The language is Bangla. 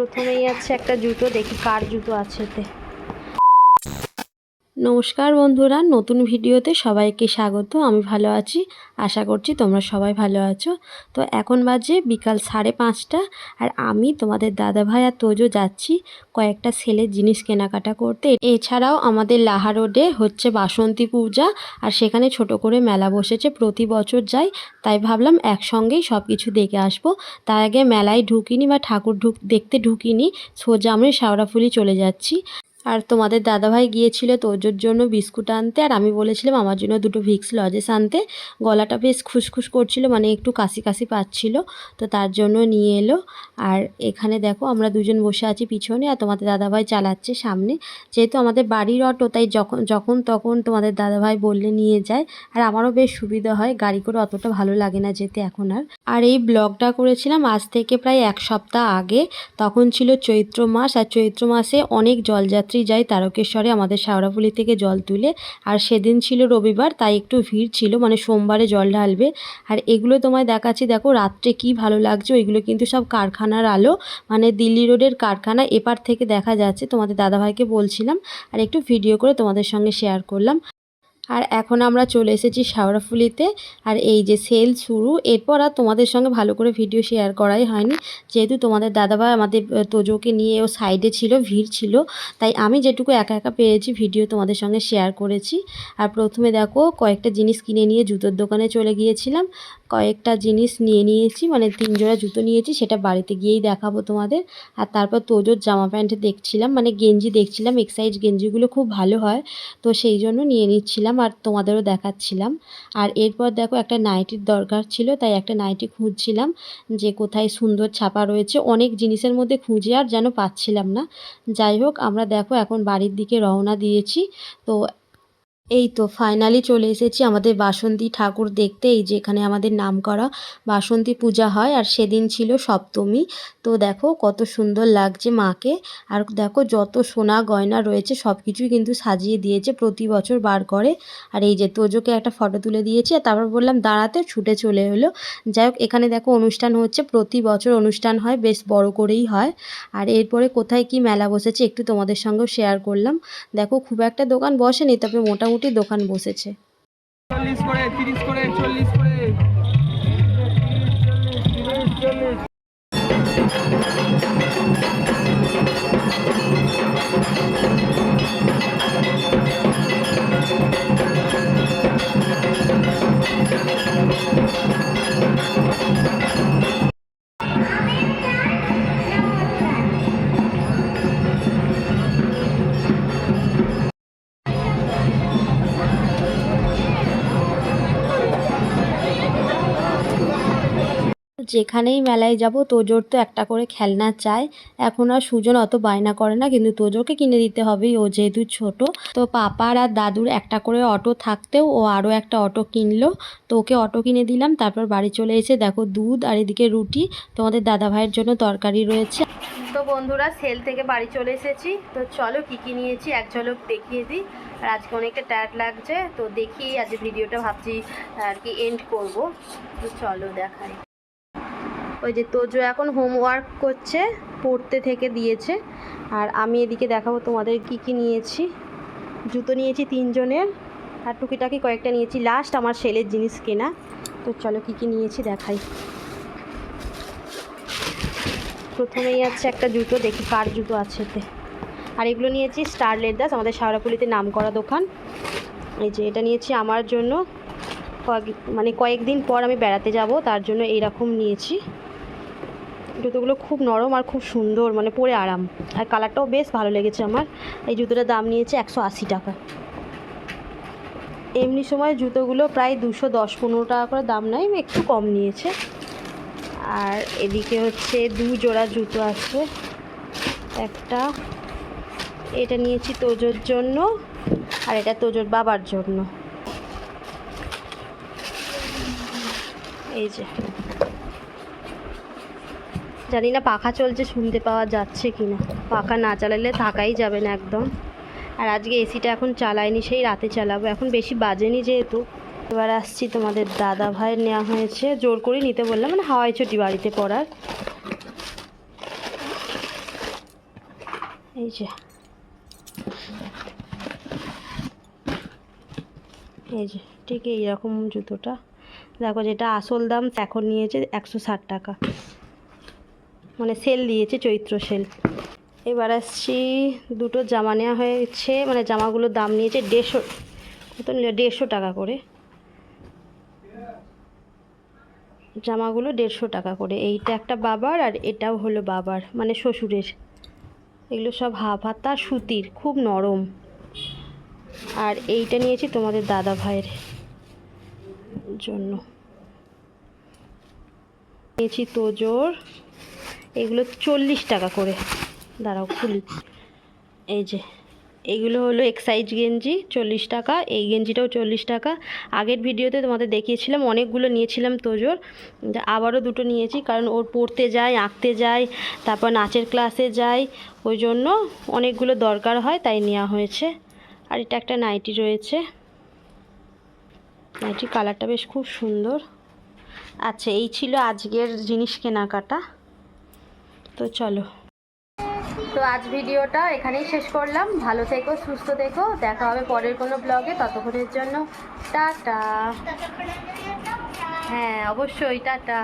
প্রথমেই আছে একটা জুতো দেখি কার জুতো আছে এতে। নমস্কার বন্ধুরা, নতুন ভিডিওতে সবাইকে স্বাগত। আমি ভালো আছি, আশা করছি তোমরা সবাই ভালো আছো। তো এখন বাজে বিকাল সাড়ে পাঁচটা, আর আমি তোমাদের দাদাভাই আর তোজো যাচ্ছি কয়েকটা ছেলের জিনিস কেনাকাটা করতে। এছাড়াও আমাদের লাহা রোডে হচ্ছে বাসন্তী পূজা, আর সেখানে ছোট করে মেলা বসেছে, প্রতি বছর যাই। তাই ভাবলাম একসঙ্গেই সব কিছু দেখে আসব। তার আগে মেলায় ঢুকিনি বা ঠাকুর ঢুক দেখতে ঢুকিনি, সোজা আমি শেওড়াফুলি চলে যাচ্ছি। আর তোমাদের দাদাভাই গিয়েছিল তোজোর জন্য বিস্কুট আনতে, আর আমি বলেছিলাম আমার জন্য দুটো ভিক্স লজেস আনতে। গলাটা বেশ খুসখুস করছিল মানে একটু কাশি কাশি পাচ্ছিল, তো তার জন্য নিয়ে এলো। আর এখানে দেখো আমরা দুজন বসে আছি পিছনে, আর তোমাদের দাদাভাই চালাচ্ছে সামনে। যেহেতু আমাদের বাড়ির অটো, তাই যখন যখন তখন তোমাদের দাদাভাই বললে নিয়ে যায়। আর আমারও বেশ সুবিধা হয়, গাড়ি করে অতটা ভালো লাগে না যেতে এখন আর। আর এই ব্লগটা করেছিলাম আজ থেকে প্রায় এক সপ্তাহ আগে, তখন ছিল চৈত্র মাস, আর চৈত্র মাসে অনেক জলযাত্রী যায় তারকেশ্বরে আমাদের শাওড়াফুলি থেকে জল তুলে, আর সেদিন ছিল রবিবার, তাই একটু ভিড় ছিল মানে সোমবারে জল ঢালবে। আর এগুলো তোমায় দেখাচ্ছি, দেখো রাত্রে কি ভালো লাগছে, ওইগুলো কিন্তু সব কারখানার আলো মানে দিল্লি রোডের কারখানা, এপার থেকে দেখা যাচ্ছে, তোমাদের দাদাভাইকে বলছিলাম, আর একটু ভিডিও করে তোমাদের সঙ্গে শেয়ার করলাম। আর এখন আমরা চলে এসেছি শাওড়াফুলিতে আর এই যে সেল শুরু, এরপর আর তোমাদের সঙ্গে ভালো করে ভিডিও শেয়ার করাই হয়নি। যেহেতু তোমাদের দাদাভাই আমাদের তোজোকে নিয়ে ও সাইডে ছিল, ভিড় ছিল, তাই আমি যেটুকু একা একা পেরেছি ভিডিও তোমাদের সঙ্গে শেয়ার করেছি। আর প্রথমে দেখো, কয়েকটা জিনিস কিনে নিয়ে জুতোর দোকানে চলে গিয়েছিলাম। কয়েকটা জিনিস নিয়ে নিয়েছি মানে তিন জোড়া জুতো নিয়েছি, সেটা বাড়িতে গিয়েই দেখাবো তোমাদের। আর তারপর তোজোর জামা প্যান্ট দেখছিলাম মানে গেঞ্জি দেখছিলাম এক্সাইজ গেঞ্জিগুলো খুব ভালো হয়, তো সেই জন্য নিয়ে নিচ্ছিলাম। আর তোমাদেরও দেখাচ্ছিলাম। আর এরপর দেখো একটা নাইটির দরকার ছিল, তাই একটা নাইটি খুঁজছিলাম যে কোথায় সুন্দর ছাপা রয়েছে। অনেক জিনিসের মধ্যে খুঁজে আর যেন পাচ্ছিলাম না। যাই হোক, আমরা দেখো এখন বাড়ির দিকে রওনা দিয়েছি। তো এই তো ফাইনালি চলে এসেছি আমাদের বাসন্তী ঠাকুর দেখতে, এই যে এখানে আমাদের নাম করা বাসন্তী পূজা হয় আর সেদিন ছিল সপ্তমী। তো দেখো কত সুন্দর লাগছে মাকে। আর দেখো যত সোনা গয়না রয়েছে সব কিছুই কিন্তু সাজিয়ে দিয়েছে প্রতি বছর বার করে। আর এই যে তোজোকে একটা ফটো তুলে দিয়েছে তারপর বললাম, দাঁড়াতে ছুটে চলে এলো। যাই হোক, এখানে দেখো অনুষ্ঠান হচ্ছে, প্রতি বছর অনুষ্ঠান হয়, বেশ বড় করেই হয়। আর এরপরে কোথায় কি মেলা বসেছে একটু তোমাদের সঙ্গেও শেয়ার করলাম। দেখো খুব একটা দোকান বসেনি, তবে মোটামুটি দোকান বসেছে। করে যেখানেই মেলায় যাব, তোজোর তো একটা করে খেলনা চাই। এখন আর সুজন অত বায়না করে না, কিন্তু তোজোকে কিনে দিতে হবেই। ও যেহেতু ছোট, তো পাপার আর দাদুর একটা করে অটো থাকতেও ও আরও একটা অটো কিনলো। তো ওকে অটো কিনে দিলাম, তারপর বাড়ি চলে এসে দেখো দুধ আর এদিকে রুটি। তোমাদের দাদা ভাইয়ের জন্য তরকারি রয়েছে। তো বন্ধুরা, সেল থেকে বাড়ি চলে এসেছি। তো চলো কী কী নিয়েছি, এক ঝলক দেখিয়ে দিই। আর আজকে অনেকটা টায়ার্ড লাগছে, তো দেখি আজ ভিডিওটা ভাবছি, আর কি এন্ড করব। তো চলো দেখাই। ওই যে তোজো এখন হোমওয়ার্ক করছে, পড়তে থেকে দিয়েছে। আর আমি এদিকে দেখাবো তোমাদের কি কি নিয়েছি। জুতো নিয়েছি তিনজনের, আর টুকিটাকি কয়েকটা নিয়েছি। লাস্ট আমার সেলের জিনিস কেনা। তো চলো কি কি নিয়েছি দেখাই। প্রথমেই আছে একটা জুতো, দেখি কার জুতো আছে এতে আর এগুলো নিয়েছি স্টার লেদাস আমাদের শাওড়াপুলিতে নাম করা দোকান। এই যে এটা নিয়েছি আমার জন্য। কয়েক মানে কয়েকদিন পর আমি বেড়াতে যাব, তার জন্য এইরকম নিয়েছি। জুতোগুলো খুব নরম আর খুব সুন্দর মানে পরে আরাম। আর কালারটাও বেশ ভালো লেগেছে আমার। এই জুতোটার দাম নিয়েছে একশো আশি টাকা। এমনি সময় জুতোগুলো প্রায় দুশো দশ পনেরো টাকা করে দাম নেয় একটু কম নিয়েছে। আর এদিকে হচ্ছে দু জোড়া জুতো আছে। একটা, এটা নিয়েছি তোজোর জন্য, আর এটা তোজোর বাবার জন্য। এই যে। জানি না পাখা চলছে, শুনতে পাওয়া যাচ্ছে কি না পাখা না চালালে থাকাই যাবে না একদম। আর আজকে এসিটা এখন চালাইনি সেই রাতে চালাবো। এখন বেশি বাজেনি যেহেতু। এবার আসছি তোমাদের দাদা ভাইয়ের নেওয়া হয়েছে। জোর করে নিতে বললাম মানে হাওয়াই ছুটি বাড়িতে পড়ার। এই যে। এই যে, ঠিক এইরকম জুতোটা। দেখো যেটা আসল দাম, এখন নিয়েছে একশো ষাট টাকা। মানে সেল দিয়েছে চৈত্র সেল। এবার আসছি, দুটো জামা নেওয়া হয়েছে মানে জামাগুলোর দাম নিয়েছে দেড়শো, কত দেড়শো টাকা করে। জামাগুলো দেড়শো টাকা করে। এইটা একটা বাবার আর এটাও হলো বাবার মানে শ্বশুরের। এগুলো সব হাফ হাতা সুতির, খুব নরম। আর এইটা নিয়েছি তোমাদের দাদা ভাইয়ের জন্য। নিয়েছি তোজোর এগুলো চল্লিশ টাকা করে। দাঁড়াও, খুলি। এই যে এইগুলো হলো এক্সাইজ গেঞ্জি, চল্লিশ টাকা। এই গেঞ্জিটাও চল্লিশ টাকা। আগের ভিডিওতে তোমাদের দেখিয়েছিলাম, অনেকগুলো নিয়েছিলাম তোজোর। আবারও দুটো নিয়েছি, কারণ ওর পড়তে যায়, আঁকতে যায়, তারপর নাচের ক্লাসে যায়। ওই জন্য অনেকগুলো দরকার হয়, তাই নেওয়া হয়েছে। আর এটা একটা নাইটি রয়েছে। নাইটি কালারটা বেশ খুব সুন্দর। আচ্ছা এই ছিল আজকের জিনিস কেনাকাটা। তো চলো। তো আজ ভিডিওটা এখানেই শেষ করলাম। ভালো থেকো, সুস্থ থেকো। দেখা হবে পরের কোনো ব্লগে। ততক্ষণের জন্য টাটা। হ্যাঁ অবশ্যই, টাটা।